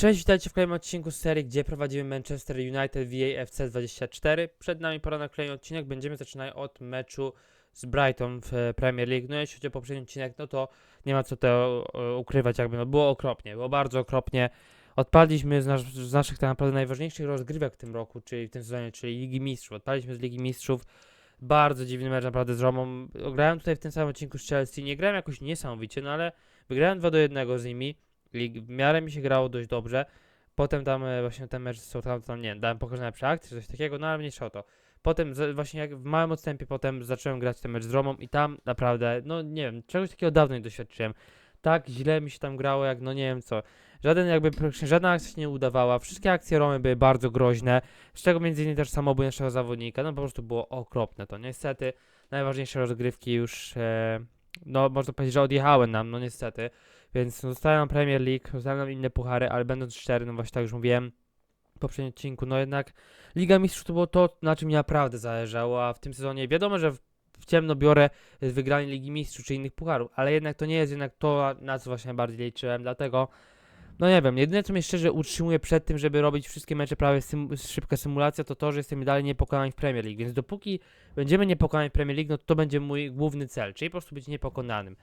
Cześć, witajcie w kolejnym odcinku serii, gdzie prowadzimy Manchester United VAFC 24. Przed nami pora na kolejny odcinek. Będziemy zaczynać od meczu z Brighton w e, Premier League. No jeśli chodzi o poprzedni odcinek, no to nie ma co to e, ukrywać, jakby no było okropnie, było bardzo okropnie. Odpadliśmy z, nasz, z naszych tak naprawdę najważniejszych rozgrywek w tym roku, czyli w tym sezonie, czyli Ligi Mistrzów. Odpadliśmy z Ligi Mistrzów. Bardzo dziwny mecz naprawdę z Romą. Grałem tutaj w tym samym odcinku z Chelsea. Nie grałem jakoś niesamowicie, no ale wygrałem 2 do 1 z nimi. Lig- w miarę mi się grało dość dobrze. Potem tam e, właśnie ten mecz z Southampton, nie dałem pokazane przeakcje, coś takiego, no ale mniejsza o to. Potem właśnie jak w małym odstępie potem zacząłem grać ten mecz z Romą i tam naprawdę, no nie wiem, czegoś takiego dawno nie doświadczyłem. Tak źle mi się tam grało, jak no nie wiem co. Żaden jakby, żadna akcja się nie udawała, wszystkie akcje Romy były bardzo groźne, z czego między innymi też samobój naszego zawodnika, no po prostu było okropne to. Niestety, najważniejsze rozgrywki już, e, no można powiedzieć, że odjechały nam, no niestety. Więc zostają nam Premier League, zostają inne puchary, ale będąc szczery, no właśnie tak już mówiłem w poprzednim odcinku, no jednak Liga Mistrzów to było to, na czym mi naprawdę zależało, a w tym sezonie wiadomo, że w, ciemno biorę wygranie Ligi Mistrzów czy innych pucharów, ale jednak to nie jest jednak to, na co właśnie najbardziej liczyłem, dlatego no nie wiem, jedyne co mnie szczerze utrzymuje przed tym, żeby robić wszystkie mecze prawie sym szybka symulacja, to to, że jestem dalej niepokonani w Premier League, więc dopóki będziemy niepokonani w Premier League, no to będzie mój główny cel, czyli po prostu być niepokonanym.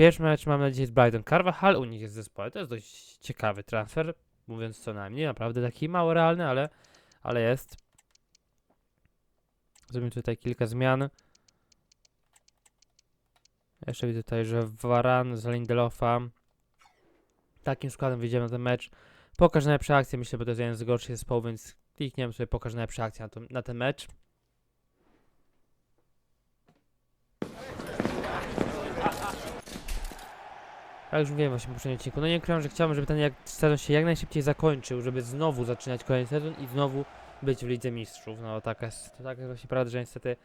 Pierwszy mecz mam nadzieję z Brighton. Carvajal u nich jest w zespole. To jest dość ciekawy transfer, mówiąc co najmniej. Naprawdę taki mało realny, ale, ale jest. Zrobimy tutaj kilka zmian. Jeszcze widzę tutaj, że Varan z Lindelofa. Takim składem wyjdziemy na ten mecz. Pokaż najlepsze akcje, myślę, bo to jest jeden z gorszych zespołów, więc klikniemy sobie pokaż najlepsze akcje na, to, na ten mecz. Jak już mówiłem właśnie w poprzednim odcinku, no nie ukrywam, że chciałbym, żeby ten jak, sezon się jak najszybciej zakończył, żeby znowu zaczynać kolejny sezon i znowu być w Lidze Mistrzów. No taka jest, taka jest właśnie prawda, że niestety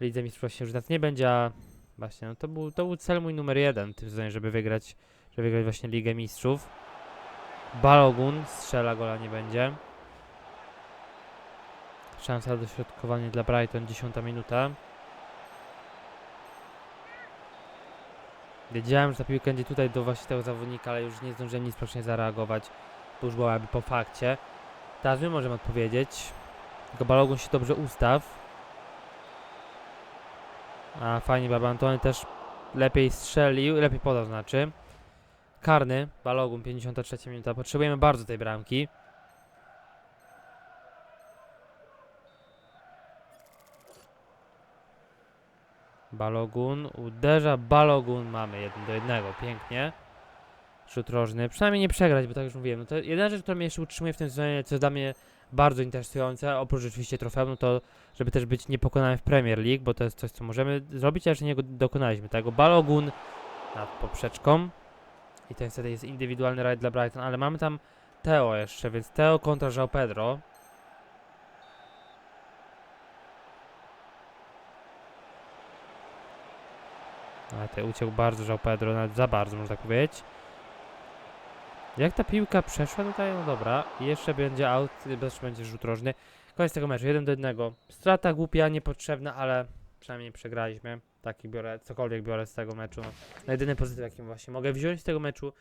w Lidze Mistrzów się już nas nie będzie, a właśnie no, to, był, to był cel mój numer jeden w tym sezonie, żeby wygrać, żeby wygrać właśnie Ligę Mistrzów. Balogun strzela gola nie będzie. Szansa do środkowania dla Brighton, 10 minuta. Wiedziałem, że ta piłka będzie tutaj do właśnie tego zawodnika, ale już nie zdążyłem nic praktycznie zareagować, bo już byłaby po fakcie. Teraz my możemy odpowiedzieć. Tylko Balogun się dobrze ustaw. A fajnie, Baba Antony też lepiej strzelił, lepiej podał znaczy. Karny, Balogun, 53 minuta. Potrzebujemy bardzo tej bramki. Balogun uderza, Balogun mamy 1 do 1, pięknie. Rzut rożny, przynajmniej nie przegrać, bo tak już mówiłem. No to jedyna rzecz, która mnie jeszcze utrzymuje w tym sezonie, co dla mnie bardzo interesujące, oprócz oczywiście trofeum, no to żeby też być niepokonanym w Premier League, bo to jest coś, co możemy zrobić, a jeszcze nie dokonaliśmy tego. Balogun nad poprzeczką i to niestety jest indywidualny rajd dla Brighton, ale mamy tam Teo jeszcze, więc Teo kontra João Pedro. Ale tutaj uciekł bardzo João Pedro, nawet za bardzo można tak powiedzieć. Jak ta piłka przeszła tutaj? No dobra. Jeszcze będzie out, też będzie rzut rożny. Koniec tego meczu, 1 do 1. Strata głupia, niepotrzebna, ale przynajmniej nie przegraliśmy. Taki biorę, cokolwiek biorę z tego meczu. No, jedyny pozytyw, jaki właśnie mogę wziąć z tego meczu,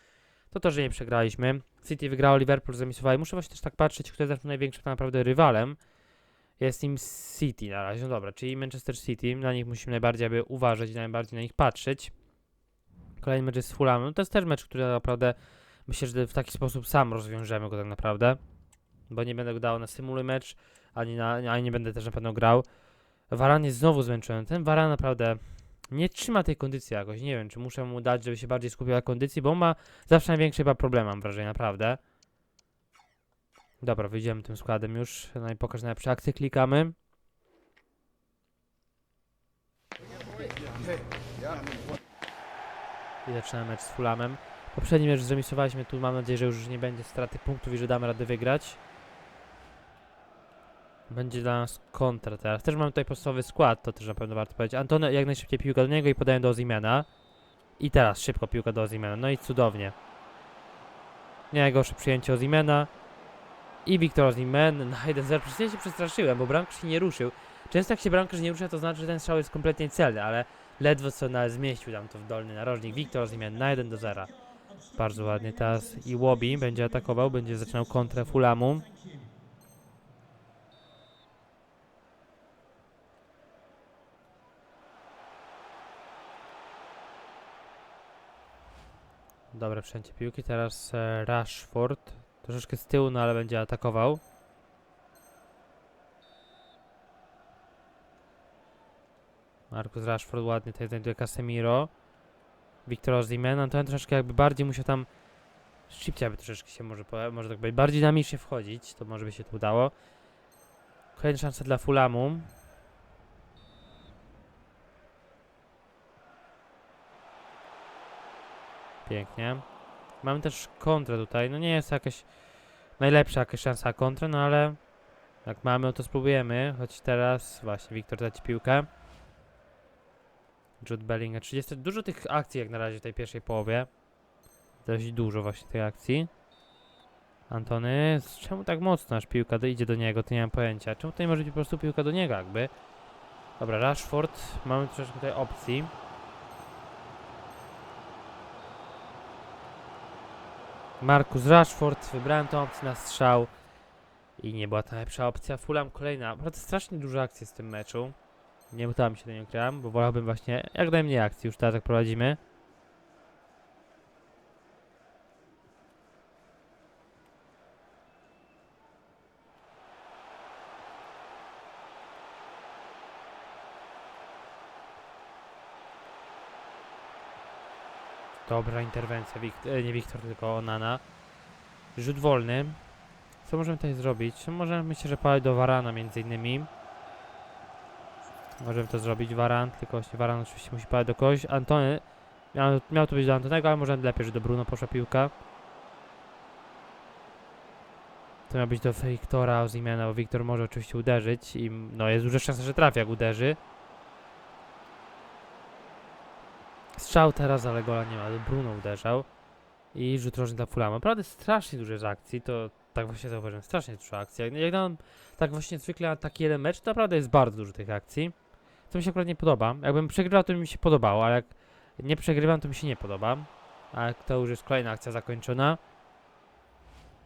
to to, że nie przegraliśmy. City wygrało, Liverpool zremisowali. Muszę właśnie też tak patrzeć, kto jest naszym największym tak naprawdę rywalem. Jest im City na razie, no dobra, czyli Manchester City. Na nich musimy najbardziej aby uważać i najbardziej na nich patrzeć. Kolejny mecz jest z Fulhamem. No to jest też mecz, który naprawdę myślę, że w taki sposób sam rozwiążemy go tak naprawdę. Bo nie będę go dał na symuluj mecz, ani, na, ani nie będę też na pewno grał. Varan jest znowu zmęczony. Ten Varan naprawdę nie trzyma tej kondycji jakoś. Nie wiem, czy muszę mu dać, żeby się bardziej skupił na kondycji, bo on ma zawsze największe chyba problemy, mam wrażenie, naprawdę. Dobra, wyjdziemy tym składem już. No i pokaż najlepsze akcje, klikamy. I zaczynamy mecz z Fulamem. Poprzedni mecz zremisowaliśmy, tu mam nadzieję, że już nie będzie straty punktów i że damy radę wygrać. Będzie dla nas kontra teraz. Też mamy tutaj podstawowy skład, to też na pewno warto powiedzieć. Antony jak najszybciej piłka do niego i podaję do Ozimena. I teraz szybko piłka do Ozimena. No i cudownie. Nie najgorsze przyjęcie Ozimena. I Wiktor Ozimen na 1-0. Przecież się przestraszyłem, bo bramkarz się nie ruszył. Często jak się bramkarz nie rusza, to znaczy, że ten strzał jest kompletnie celny, ale ledwo co na zmieścił tam to w dolny narożnik. Wiktor Ozimen na 1 do 0. Bardzo ładnie. Teraz i Łobi będzie atakował, będzie zaczynał kontrę Fulamu. Dobre przejęcie piłki. Teraz e, Rashford. Troszeczkę z tyłu, no ale będzie atakował. Marcus Rashford ładnie tutaj znajduje Casemiro. Wiktor Osimhen, no ten troszeczkę jakby bardziej musiał tam szybciej aby troszeczkę się może, może tak być, bardziej dynamicznie wchodzić, to może by się to udało. Kolejna szansa dla Fulamu. Pięknie. Mamy też kontrę tutaj, no nie jest to jakaś najlepsza jakaś szansa na kontrę, no ale jak mamy, to spróbujemy, choć teraz właśnie Wiktor da ci piłkę. Jude Bellingham. 30. Dużo tych akcji jak na razie w tej pierwszej połowie. Dość dużo właśnie tych akcji. Antony, czemu tak mocno aż piłka do, idzie do niego, to nie mam pojęcia. Czemu tutaj może być po prostu piłka do niego jakby? Dobra, Rashford, mamy troszeczkę tutaj opcji. Marcus Rashford, wybrałem tą opcję na strzał. I nie była to najlepsza opcja. Fulham kolejna. Naprawdę strasznie dużo akcji z tym meczu. Nie udało mi się do niego gram, bo wolałbym właśnie jak najmniej akcji już teraz jak prowadzimy. Dobra interwencja, e, nie Wiktor, tylko Onana. Rzut wolny. Co możemy tutaj zrobić? No Możemy, myślę, że palać do Varana między innymi. Możemy to zrobić, Varan, tylko właśnie Varan oczywiście musi padać do kogoś. Antony, miał, miał to być do Antonego, ale może lepiej, że do Bruno poszła piłka. To miał być do Wiktora Ozimiana, bo Wiktor może oczywiście uderzyć i no jest duża szansa, że trafi jak uderzy. Strzał teraz, ale gola nie ma, Bruno uderzał. I rzut rożny dla Fulama. Naprawdę strasznie dużo jest akcji, to tak właśnie zauważyłem, strasznie dużo akcji. Jak, jak tak właśnie zwykle taki jeden mecz, to naprawdę jest bardzo dużo tych akcji. To mi się akurat nie podoba. Jakbym przegrywał, to mi się podobało, ale jak nie przegrywam, to mi się nie podoba. A to już jest kolejna akcja zakończona.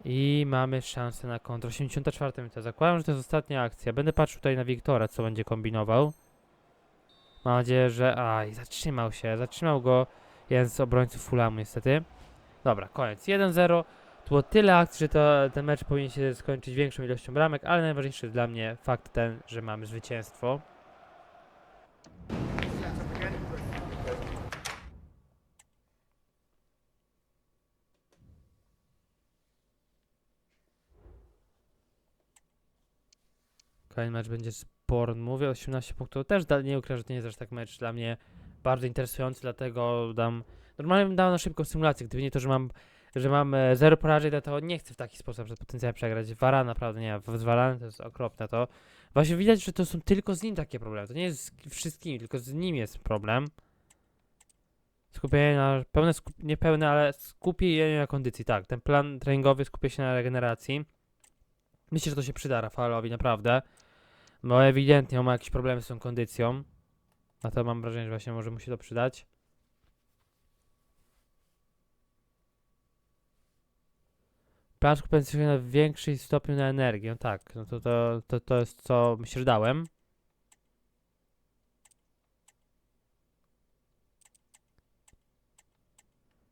I mamy szansę na kontrę. 84 minuta. Zakładam, że to jest ostatnia akcja. Będę patrzył tutaj na Wiktora, co będzie kombinował. Mam nadzieję, że... Aj, zatrzymał się. Zatrzymał go jeden z obrońców Fulamu niestety. Dobra, koniec. 1-0. To było tyle akcji, że to, ten mecz powinien się skończyć większą ilością bramek, ale najważniejszy dla mnie fakt ten, że mamy zwycięstwo. Kolejny mecz będzie z Bournemouth, 18 punktów. Też da, nie ukrywam, że to nie jest aż tak mecz dla mnie bardzo interesujący, dlatego dam... Normalnie bym dał na szybką symulację, gdyby nie to, że mam że mam e, zero porażek, to nie chcę w taki sposób że potencjalnie przegrać. Vara naprawdę nie, z Varanem to jest okropne to. Właśnie widać, że to są tylko z nim takie problemy. To nie jest z wszystkimi, tylko z nim jest problem. Skupienie na, pełne, skup, nie pełne, ale skupienie na kondycji, tak. Ten plan treningowy skupia się na regeneracji. Myślę, że to się przyda Rafaelowi, naprawdę. Bo ewidentnie on ma jakieś problemy z tą kondycją. Na to mam wrażenie, że właśnie może mu się to przydać. Plan się na większym stopniu na energię. No tak, no to, to, to, to jest co myślę, że dałem.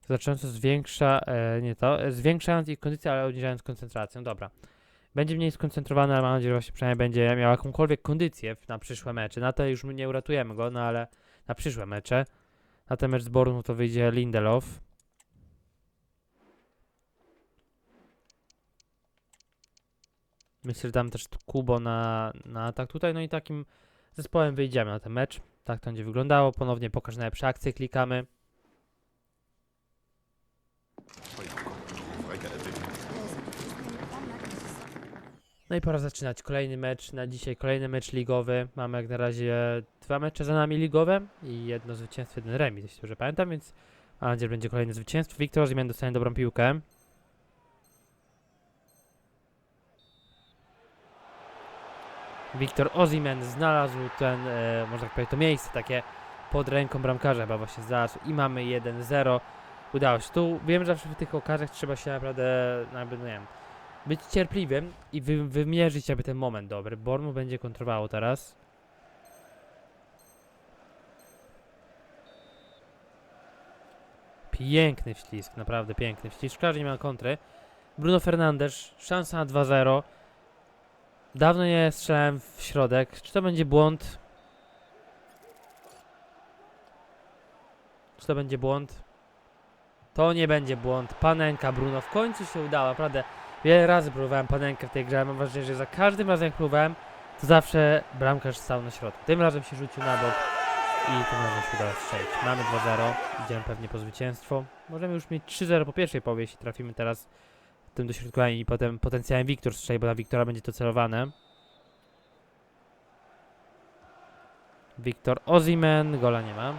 Znacząco zwiększa, e, nie to, e, zwiększając ich kondycję, ale obniżając koncentrację. No dobra. Będzie mniej skoncentrowany, ale mam nadzieję, że właśnie przynajmniej będzie miał jakąkolwiek kondycję na przyszłe mecze. Na to już nie uratujemy go, no ale na przyszłe mecze. Na ten mecz z Bournemouth to wyjdzie Lindelof. Myślę, że dam też Kubo na, na atak tutaj, no i takim zespołem wyjdziemy na ten mecz. Tak to będzie wyglądało. Ponownie pokaż najlepsze akcje, klikamy. No i pora zaczynać kolejny mecz na dzisiaj, kolejny mecz ligowy. Mamy jak na razie dwa mecze za nami ligowe i jedno zwycięstwo, jeden remis, jeśli dobrze pamiętam, więc mam nadzieję, że będzie kolejne zwycięstwo. Wiktor Osimhen dostanie dobrą piłkę. Wiktor Ozimen znalazł ten, e, można tak powiedzieć, to miejsce takie pod ręką bramkarza chyba właśnie znalazł i mamy 1-0. udało się. Tu wiem, że zawsze w tych okazjach trzeba się naprawdę, no jakby, no nie wiem, być cierpliwym i wy, wymierzyć jakby ten moment dobry. Bormu będzie kontrowało teraz. Piękny wślizg, naprawdę piękny wślizg. Szkoda, nie ma kontry. Bruno Fernandes, szansa na 2-0. Dawno nie strzelałem w środek. Czy to będzie błąd? Czy to będzie błąd? To nie będzie błąd. Panenka Bruno w końcu się udało, naprawdę. Wiele razy próbowałem panenkę w tej grze, mam wrażenie, że za każdym razem jak próbowałem, to zawsze bramkarz stał na środku. Tym razem się rzucił na bok i tym razem się udało strzelić. Mamy 2-0, idziemy pewnie po zwycięstwo. Możemy już mieć 3-0 po pierwszej połowie, jeśli trafimy teraz tym dośrodkowaniem i potem potencjałem Wiktor strzeli, bo na Wiktora będzie to celowane. Wiktor Ozimen, gola nie ma.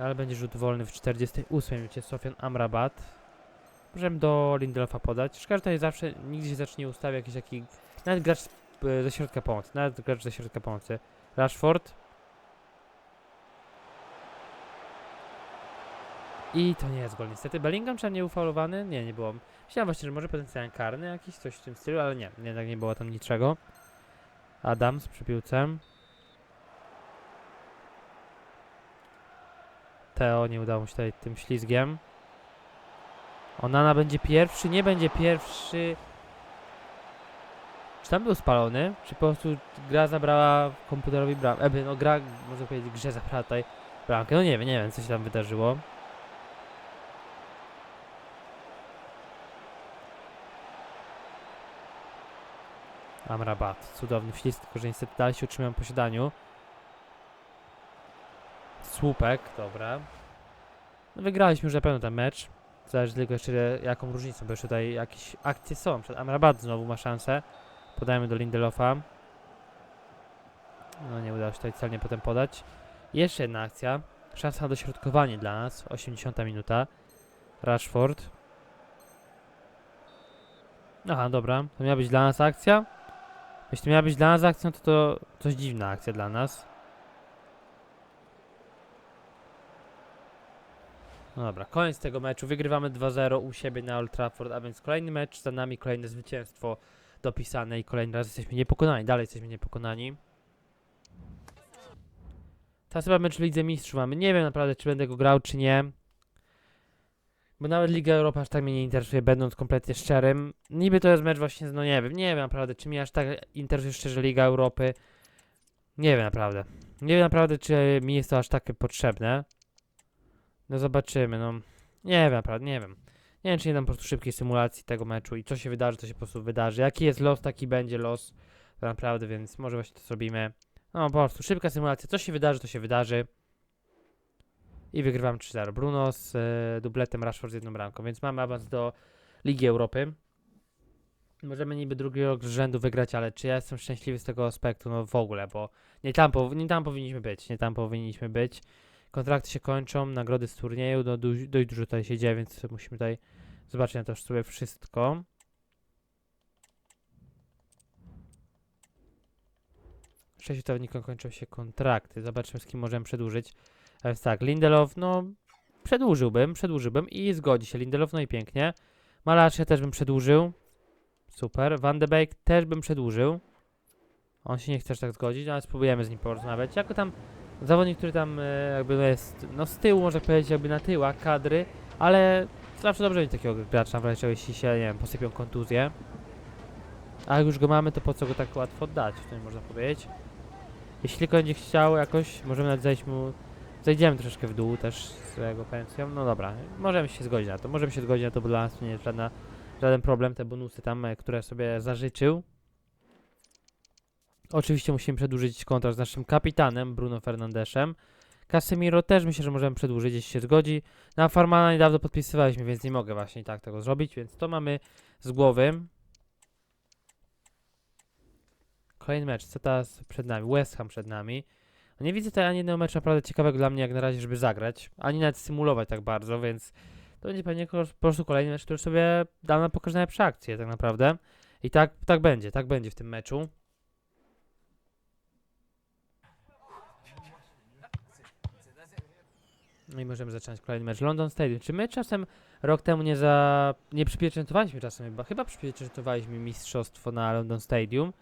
Ale będzie rzut wolny w 48 minucie Sofian Amrabat. Możemy do Lindelofa podać. Szkoda, że zawsze nigdy się zacznie ustawia jakiś taki... Nawet gracz e, ze środka pomocy. Nawet gracz ze środka pomocy. Rashford. I to nie jest gol niestety. Bellingham czy nie ufaulowany? Nie, nie było. Myślałem właśnie, że może potencjalnie karny jakiś, coś w tym stylu, ale nie. Jednak nie było tam niczego. Adams przy piłce. Teo nie udało mu się tutaj tym ślizgiem. Onana będzie pierwszy, nie będzie pierwszy. Czy tam był spalony? Czy po prostu gra zabrała komputerowi bramkę? Eby, no gra, można powiedzieć, grze zabrała tutaj bramkę. No nie wiem, nie wiem co się tam wydarzyło. Amrabat, cudowny wślizg, tylko że niestety dalej się utrzymują w posiadaniu. Słupek, dobra. No wygraliśmy już na pewno ten mecz. Zależy tylko jeszcze jaką różnicą, bo jeszcze tutaj jakieś akcje są. Przed Amrabat znowu ma szansę. Podajemy do Lindelofa. No nie udało się tutaj celnie potem podać. Jeszcze jedna akcja. Szansa na dośrodkowanie dla nas. 80 minuta. Rashford. Aha, dobra. To miała być dla nas akcja. Jeśli miała być dla nas akcją, to to coś dziwna akcja dla nas. No dobra, koniec tego meczu. Wygrywamy 2-0 u siebie na Old Trafford, a więc kolejny mecz za nami, kolejne zwycięstwo dopisane i kolejny raz jesteśmy niepokonani. Dalej jesteśmy niepokonani. Teraz chyba mecz Lidze Mistrzów mamy. Nie wiem naprawdę, czy będę go grał, czy nie. Bo nawet Liga Europa aż tak mnie nie interesuje, będąc kompletnie szczerym. Niby to jest mecz właśnie, no nie wiem, nie wiem naprawdę, czy mnie aż tak interesuje szczerze Liga Europy. Nie wiem naprawdę. Nie wiem naprawdę, czy mi jest to aż takie potrzebne. No zobaczymy, no. Nie wiem naprawdę, nie wiem. Nie wiem, czy nie dam po prostu szybkiej symulacji tego meczu i co się wydarzy, to się po prostu wydarzy. Jaki jest los, taki będzie los. Tak naprawdę, więc może właśnie to zrobimy. No po prostu szybka symulacja, co się wydarzy, to się wydarzy. I wygrywam 3-0. Bruno z e, dubletem Rashford z jedną bramką, więc mamy awans do Ligi Europy. Możemy niby drugiego z rzędu wygrać, ale czy ja jestem szczęśliwy z tego aspektu? No w ogóle, bo nie tam, nie tam powinniśmy być, nie tam powinniśmy być. Kontrakty się kończą, nagrody z turnieju, no du- dość dużo tutaj się dzieje, więc musimy tutaj zobaczyć na to sobie wszystko. Sześciu zawodnikom kończą się kontrakty, zobaczymy z kim możemy przedłużyć. A więc tak, Lindelof, no przedłużyłbym, przedłużyłbym i zgodzi się Lindelof, no i pięknie. Malacze też bym przedłużył. Super. Van de Beek też bym przedłużył. On się nie chce tak zgodzić, ale spróbujemy z nim porozmawiać. Jako tam zawodnik, który tam e, jakby no jest no z tyłu, można powiedzieć, jakby na tyłach kadry, ale zawsze dobrze mieć takiego gracza, w razie jeśli się, nie wiem, posypią kontuzje. A jak już go mamy, to po co go tak łatwo oddać, w tym można powiedzieć. Jeśli tylko będzie chciał jakoś, możemy nawet zejść mu, zejdziemy troszeczkę w dół też z jego pensją. No dobra, możemy się zgodzić na to, możemy się zgodzić na to, bo dla nas nie jest żadna, żaden problem, te bonusy tam, e, które sobie zażyczył. Oczywiście musimy przedłużyć kontrakt z naszym kapitanem Bruno Fernandeszem. Casemiro też myślę, że możemy przedłużyć, jeśli się zgodzi. Na Farmana niedawno podpisywaliśmy, więc nie mogę właśnie tak tego zrobić, więc to mamy z głowy. Kolejny mecz, co teraz przed nami? West Ham przed nami. Nie widzę tutaj ani jednego meczu naprawdę ciekawego dla mnie jak na razie, żeby zagrać, ani nawet symulować tak bardzo, więc to będzie pewnie po prostu kolejny mecz, który sobie dam na pokaż najlepsze akcje tak naprawdę. I tak, tak będzie, tak będzie w tym meczu. I możemy zacząć kolejny mecz. London Stadium. Czy my czasem rok temu nie za... nie przypieczętowaliśmy czasem chyba? Chyba przypieczętowaliśmy mistrzostwo na London Stadium.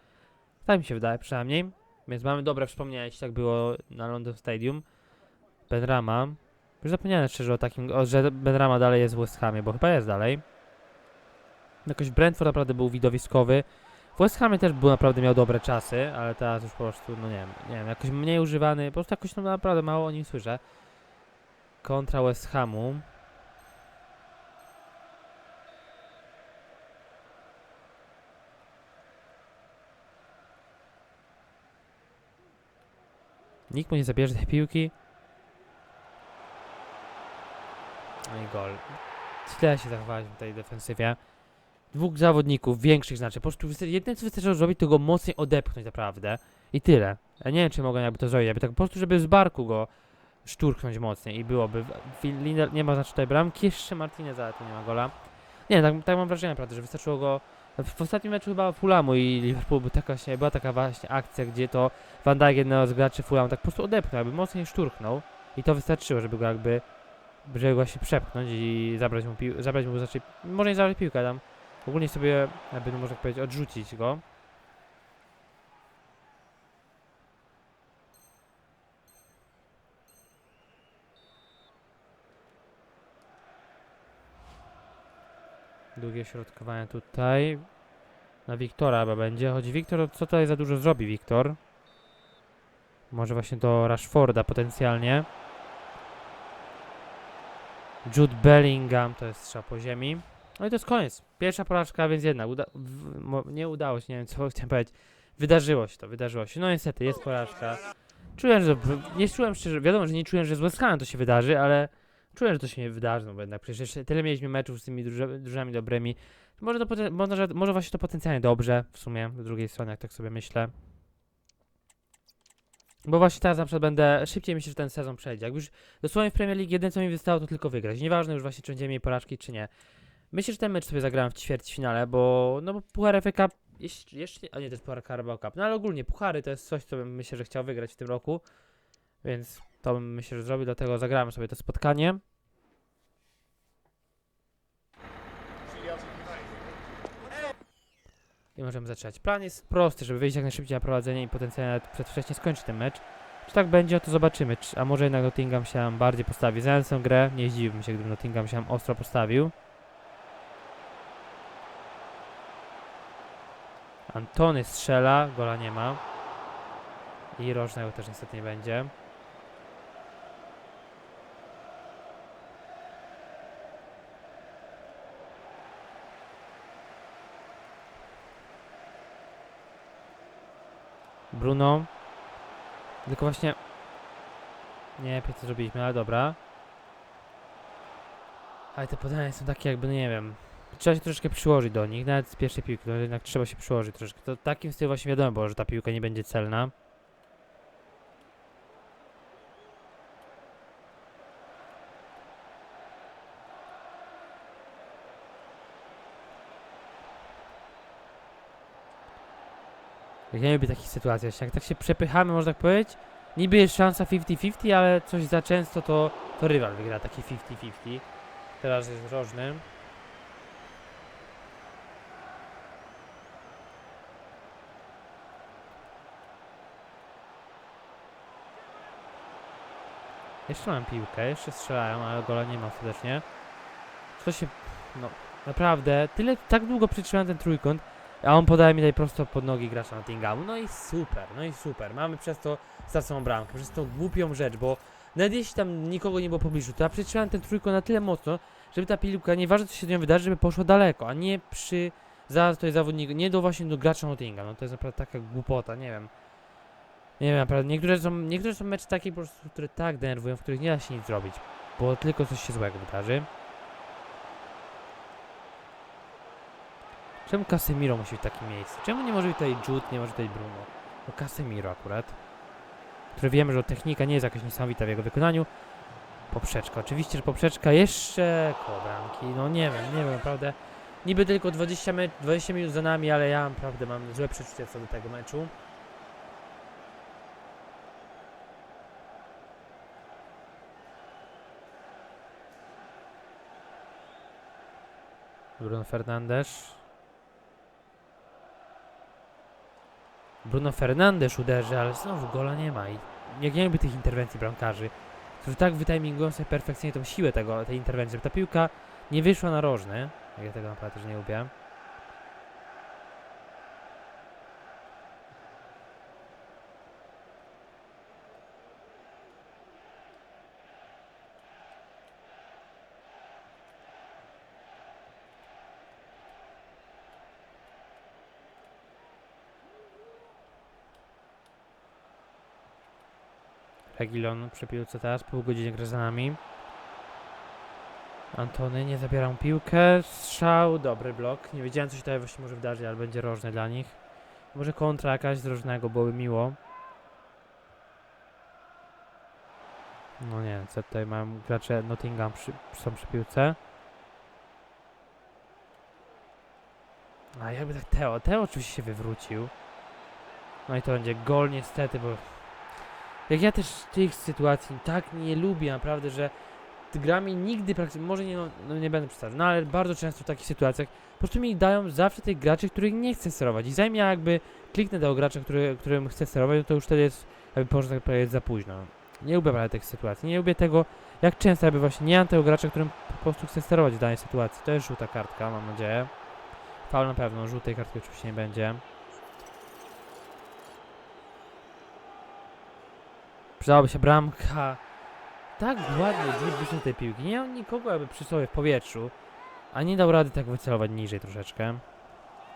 Tak mi się wydaje przynajmniej. Więc mamy dobre wspomnienia, jeśli tak było na London Stadium. Benrama. Już zapomniałem szczerze o takim, o, że Benrama dalej jest w West Hamie, bo chyba jest dalej. Jakoś Brentford naprawdę był widowiskowy. W West Hamie też był naprawdę miał dobre czasy, ale teraz już po prostu, no nie wiem, nie wiem, jakoś mniej używany, po prostu jakoś no naprawdę mało o nim słyszę. Kontra West Hamu. Nikt mu nie zabierze tej piłki. No i gol. Źle się zachowaliśmy w tej defensywie. Dwóch zawodników, większych znaczy. Po prostu jedyne co wystarczyło zrobić, to go mocniej odepchnąć naprawdę. I tyle. Ja nie wiem, czy mogę jakby to zrobić, jakby tak po prostu, żeby z barku go szturchnąć mocniej i byłoby. Phil Lindel nie ma znaczy tutaj bramki, jeszcze Martinez, ale to nie ma gola. Nie, tak, tak mam wrażenie naprawdę, że wystarczyło go... W, ostatnim meczu chyba Fulamu i Liverpool był taka właśnie, była taka właśnie akcja, gdzie to Van Dijk jednego z graczy Fulamu tak po prostu odepchnął, jakby mocniej szturchnął i to wystarczyło, żeby go jakby żeby go właśnie przepchnąć i zabrać mu zabrać mu znaczy, może nie zabrać piłkę tam, ogólnie sobie, jakby no można powiedzieć, odrzucić go. Długie środkowanie tutaj. Na Wiktora chyba będzie. Chodzi Wiktor, co tutaj za dużo zrobi Wiktor? Może właśnie do Rashforda potencjalnie. Jude Bellingham to jest strzał po ziemi. No i to jest koniec. Pierwsza porażka, więc jedna. Uda nie udało się, nie wiem co chciałem powiedzieć. Wydarzyło się to, wydarzyło się. No niestety, jest porażka. Czułem, że. Nie czułem szczerze, wiadomo, że nie czułem, że z West to się wydarzy, ale czułem, że to się nie wydarzy, no bo jednak przecież jeszcze tyle mieliśmy meczów z tymi druży- drużynami dobrymi. Może, to, może, może właśnie to potencjalnie dobrze, w sumie, z drugiej strony, jak tak sobie myślę. Bo właśnie teraz na przykład będę, szybciej myślę, że ten sezon przejdzie. Jak już dosłownie w Premier League jedyne co mi wystało to tylko wygrać. Nieważne już właśnie czy będziemy mieli porażki czy nie. Myślę, że ten mecz sobie zagrałem w ćwierćfinale, bo no bo Puchar FA Cup, jeszcze, jeszcze, a nie, to jest Puchar Carabao Cup. No ale ogólnie Puchary to jest coś, co bym myślę, że chciał wygrać w tym roku. Więc to bym myślę, że zrobił, dlatego zagramy sobie to spotkanie. I możemy zaczynać. Plan jest prosty, żeby wyjść jak najszybciej na prowadzenie i potencjalnie nawet przedwcześnie skończyć ten mecz. Czy tak będzie, to zobaczymy. Czy, a może jednak Nottingham się bardziej postawi. Znając tę grę, nie zdziwiłbym się, gdyby Nottingham się ostro postawił. Antony strzela, gola nie ma. I rożnego też niestety nie będzie. Bruno. Tylko właśnie... Nie wiem, co zrobiliśmy, ale dobra. Ale te podania są takie jakby, no nie wiem... Trzeba się troszeczkę przyłożyć do nich, nawet z pierwszej piłki, to jednak trzeba się przyłożyć troszeczkę. To takim stylu właśnie wiadomo było, że ta piłka nie będzie celna. Jak ja nie lubię takich sytuacji, jak tak się przepychamy, można tak powiedzieć, niby jest szansa 50-50, ale coś za często to, to rywal wygra taki 50-50. Teraz jest rożny. Jeszcze mam piłkę, jeszcze strzelają, ale gola nie ma ostatecznie. Co się... no... Naprawdę, tyle, tak długo przytrzymałem ten trójkąt, a on podaje mi tutaj prosto pod nogi gracza Nottinghamu. No i super, no i super. Mamy przez to stracą bramkę, przez tą głupią rzecz, bo nawet jeśli tam nikogo nie było w pobliżu, to ja przytrzymałem ten trójkąt na tyle mocno, żeby ta piłka, nieważne co się z nią wydarzy, żeby poszła daleko, a nie przy... Za to jest zawodnik, nie do właśnie do gracza Nottingham. No to jest naprawdę taka głupota, nie wiem. Nie wiem, naprawdę, niektóre są, niektóre są mecze takie po prostu, które tak denerwują, w których nie da się nic zrobić, bo tylko coś się złego wydarzy. Czemu Casemiro musi być w takim miejscu? Czemu nie może być tutaj Jude, nie może być tutaj Bruno? Bo Casemiro akurat, który wiemy, że technika nie jest jakaś niesamowita w jego wykonaniu. Poprzeczka, oczywiście, że poprzeczka jeszcze koło bramki. No nie wiem, nie wiem, naprawdę. Niby tylko 20, 20 minut za nami, ale ja naprawdę mam złe przeczucie co do tego meczu. Bruno Fernandes. Bruno Fernandes uderzy, ale znowu gola nie ma. I jak nie lubię tych interwencji bramkarzy, którzy tak wytimingują sobie perfekcyjnie tą siłę tego, tej interwencji, żeby ta piłka nie wyszła na rożny. Jak ja tego naprawdę też nie lubię. Regilon przy piłce teraz, pół godziny gra za nami. Antony, nie zabieram piłkę, strzał, dobry blok. Nie wiedziałem co się tutaj właśnie może wydarzyć, ale będzie rożny dla nich. Może kontra jakaś z rożnego, byłoby miło. No nie, co tutaj mam gracze Nottingham przy, są przy piłce. A jakby tak Teo, Teo oczywiście się wywrócił. No i to będzie gol niestety, bo jak ja też tych sytuacji tak nie lubię naprawdę, że grami nigdy praktycznie, może nie, no, no nie będę przesadzał, no ale bardzo często w takich sytuacjach po prostu mi dają zawsze tych graczy, których nie chcę sterować i zanim ja jakby kliknę tego gracza, który, którym chcę sterować, no to już wtedy jest, jakby można tak powiedzieć, za późno. Nie lubię naprawdę tych sytuacji, nie lubię tego, jak często jakby właśnie nie mam tego gracza, którym po prostu chcę sterować w danej sytuacji. To jest żółta kartka, mam nadzieję. Faul na pewno, żółtej kartki oczywiście nie będzie. Przydałaby się bramka. Tak ładnie wyszedł tej piłki. Nie miał nikogo jakby przy sobie w powietrzu, a nie dał rady tak wycelować niżej troszeczkę.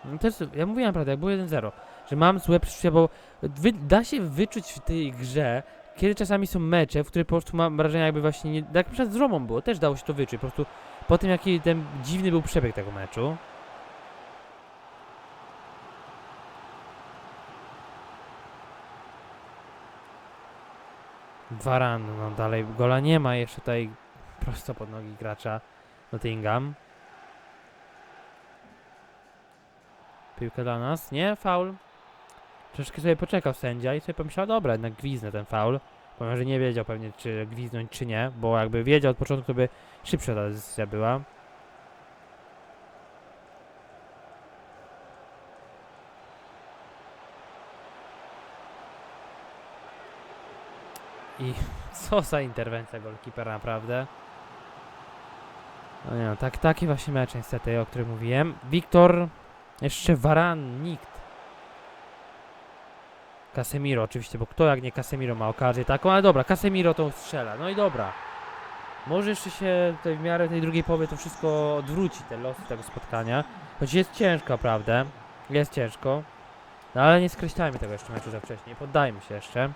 No jest, ja mówiłem naprawdę, jak było 1-0, że mam złe przeczucia, bo wy, da się wyczuć w tej grze, kiedy czasami są mecze, w których po prostu mam wrażenie jakby właśnie, nie, jak na z Romą było, też dało się to wyczuć, po prostu po tym jaki ten dziwny był przebieg tego meczu. Varan, no dalej gola nie ma, jeszcze tutaj prosto pod nogi gracza Nottingham. Piłka dla nas, nie? Faul. Troszeczkę sobie poczekał sędzia i sobie pomyślał, dobra, jednak gwiznę ten faul. Pomimo, że nie wiedział pewnie, czy gwiznąć, czy nie, bo jakby wiedział od początku, to by szybsza ta decyzja była. I co za interwencja golkipera naprawdę. No nie no, tak, taki właśnie mecz niestety, o którym mówiłem. Wiktor, jeszcze Varan, nikt. Casemiro oczywiście, bo kto jak nie Casemiro ma okazję taką, ale dobra, Casemiro tą strzela, no i dobra. Może jeszcze się tutaj w miarę tej drugiej połowy to wszystko odwróci, te losy tego spotkania. Choć jest ciężko, naprawdę. Jest ciężko. No ale nie skreślajmy tego jeszcze meczu za wcześnie, poddajmy się jeszcze.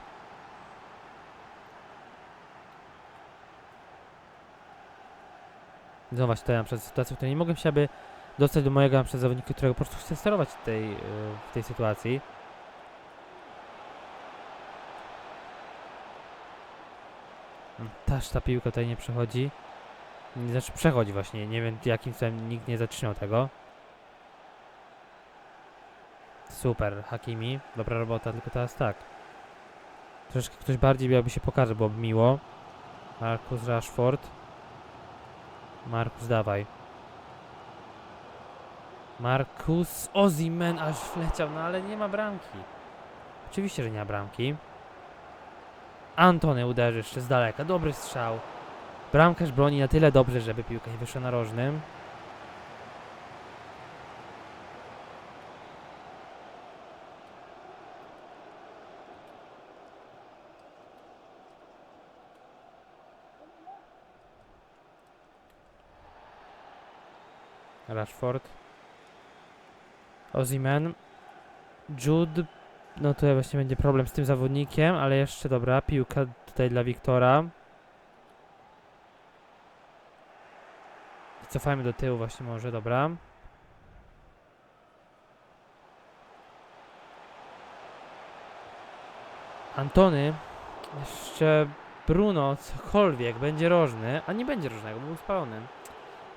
Zobacz, tutaj na przykład sytuacja, w której nie mogłem się aby dostać do mojego na przykład zawodnika, którego po prostu chcę sterować w tej, yy, w tej sytuacji. Mm, Też ta piłka tutaj nie przechodzi. Znaczy przechodzi właśnie, nie wiem jakim cudem nikt nie zatrzymał tego. Super, Hakimi, dobra robota, tylko teraz tak. Troszkę ktoś bardziej miałby się pokazać, byłoby miło. Marcus Rashford. Markus, dawaj. Markus Ozimen aż wleciał, no ale nie ma bramki. Oczywiście, że nie ma bramki. Antony uderzy jeszcze z daleka. Dobry strzał. Bramkarz broni na tyle dobrze, żeby piłka nie wyszła narożnym. Rashford. Ozimen. Jude. No tutaj właśnie będzie problem z tym zawodnikiem, ale jeszcze dobra, piłka tutaj dla Wiktora. Cofajmy do tyłu właśnie może, dobra. Antony. Jeszcze Bruno, cokolwiek, będzie rożny, a nie będzie rożnego, był spalony.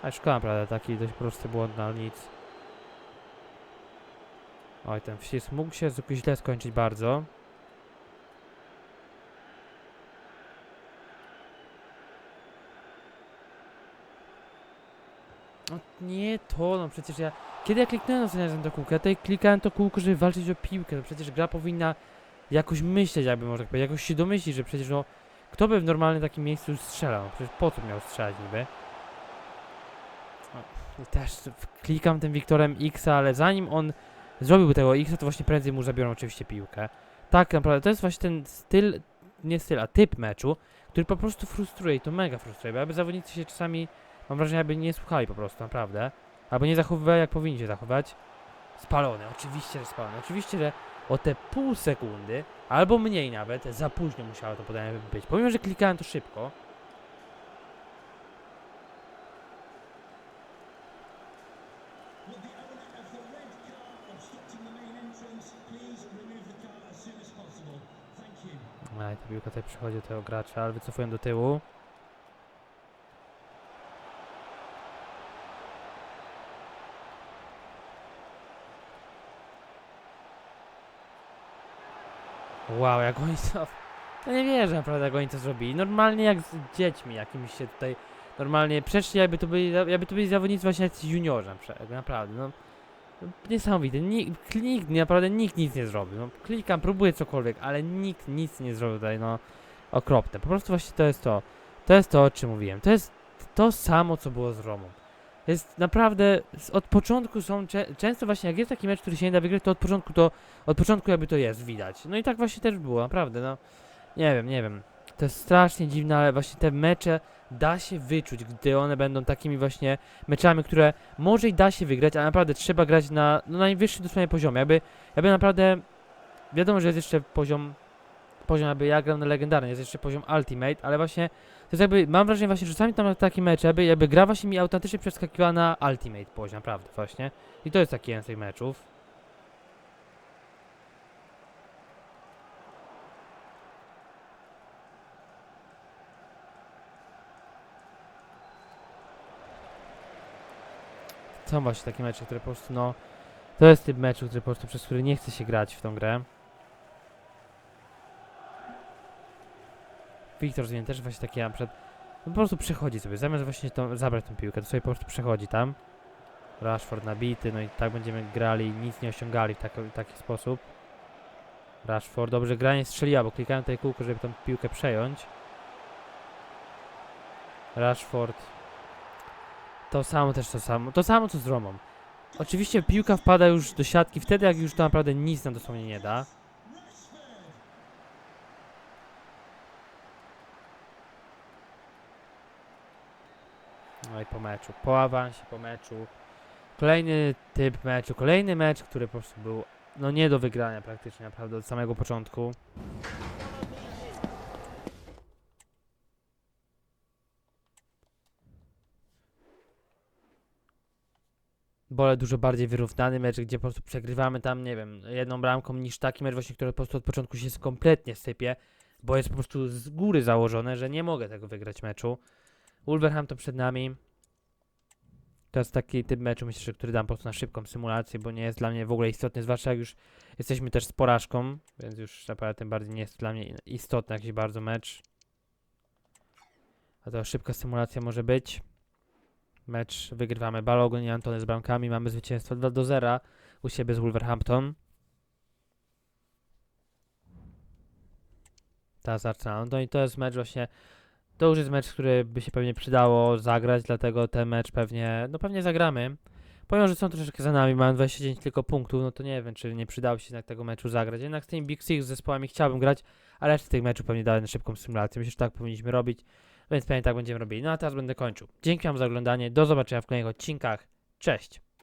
Ale szkoda, prawda, taki dość prosty błąd, no ale nic. Oj, ten wścisk mógł się źle skończyć bardzo. No, nie to, no przecież ja... Kiedy ja kliknąłem na to kółko? Ja tutaj klikałem to kółko, żeby walczyć o piłkę. No przecież gra powinna jakoś myśleć, jakby można tak powiedzieć. Jakoś się domyślić, że przecież no... Kto by w normalnym takim miejscu strzelał? No przecież po co miał strzelać niby? Też klikam tym Wiktorem X, ale zanim on zrobiłby tego X, to właśnie prędzej mu zabiorą oczywiście piłkę. Tak naprawdę, to jest właśnie ten styl, nie styl, a typ meczu, który po prostu frustruje i to mega frustruje, bo jakby zawodnicy się czasami, mam wrażenie, jakby nie słuchali po prostu, naprawdę. Albo nie zachowywali jak powinni się zachować. Spalony, oczywiście, że spalony. Oczywiście, że o te pół sekundy, albo mniej nawet, za późno musiało to podanie być. Pomimo, że klikałem to szybko, piłka tutaj przychodzi do tego gracza, ale wycofuję do tyłu. Wow, jak oni to... Ja nie wierzę naprawdę, jak oni to zrobili. Normalnie jak z dziećmi jakimiś się tutaj... Normalnie przeszli, jakby to byli, jakby to byli zawodnicy właśnie jacyś juniorzy, naprawdę, no. Niesamowite, nikt, nikt, naprawdę nikt nic nie zrobił, no. Klikam, próbuję cokolwiek, ale nikt nic nie zrobił tutaj, no. Okropne, po prostu właśnie to jest to. To jest to, o czym mówiłem. To jest to samo, co było z Romą. Jest naprawdę, od początku są, często właśnie jak jest taki mecz, który się nie da wygrać, to od początku to, od początku jakby to jest, widać. No i tak właśnie też było, naprawdę, no. Nie wiem, nie wiem. To jest strasznie dziwne, ale właśnie te mecze da się wyczuć, gdy one będą takimi właśnie meczami, które może i da się wygrać, ale naprawdę trzeba grać na no, najwyższym dosłownie poziomie. Jakby, jakby naprawdę, wiadomo, że jest jeszcze poziom, poziom jakby ja gram na legendarny, jest jeszcze poziom ultimate, ale właśnie to jest jakby, mam wrażenie właśnie, że czasami tam takie mecze, jakby, jakby gra właśnie mi autentycznie przeskakiła na ultimate poziom, naprawdę właśnie. I to jest taki jeden z tych meczów. Są właśnie takie mecze, które po prostu no... To jest typ meczu, który po prostu, przez który nie chce się grać w tą grę. Wiktor Zmień też właśnie takie na. No po prostu przechodzi sobie, zamiast właśnie tą, zabrać tą piłkę, to sobie po prostu przechodzi tam. Rashford nabity, no i tak będziemy grali, nic nie osiągali w taki, taki sposób. Rashford, dobrze, gra nie strzeliła, bo klikałem tutaj kółko, żeby tą piłkę przejąć. Rashford. To samo też to samo. To samo co z Romą. Oczywiście piłka wpada już do siatki wtedy, jak już to naprawdę nic nam dosłownie nie da. No i po meczu, po awansie, po meczu. Kolejny typ meczu, kolejny mecz, który po prostu był no nie do wygrania praktycznie naprawdę od samego początku. Wolę dużo bardziej wyrównany mecz, gdzie po prostu przegrywamy tam, nie wiem, jedną bramką niż taki mecz właśnie, który po prostu od początku się kompletnie sypie, bo jest po prostu z góry założone, że nie mogę tego wygrać meczu. Wolverhampton przed nami. To jest taki typ meczu, myślę, że który dam po prostu na szybką symulację, bo nie jest dla mnie w ogóle istotny, zwłaszcza jak już jesteśmy też z porażką, więc już naprawdę tym bardziej nie jest dla mnie istotny jakiś bardzo mecz. A to szybka symulacja może być. Mecz wygrywamy Balogun i Antony z bramkami. Mamy zwycięstwo 2 do 0 u siebie z Wolverhampton. Ta z Arsenalem. No i to jest mecz właśnie. To już jest mecz, który by się pewnie przydało zagrać, dlatego ten mecz pewnie, no pewnie zagramy. Pomimo, że są troszeczkę za nami, mają 29 tylko punktów, no to nie wiem, czy nie przydało się jednak tego meczu zagrać. Jednak z tymi Big Six zespołami chciałbym grać, ale resztę tych meczów pewnie dałem na szybką symulację. Myślę, że tak powinniśmy robić, więc pewnie tak będziemy robili. No a teraz będę kończył. Dzięki Wam za oglądanie, do zobaczenia w kolejnych odcinkach. Cześć!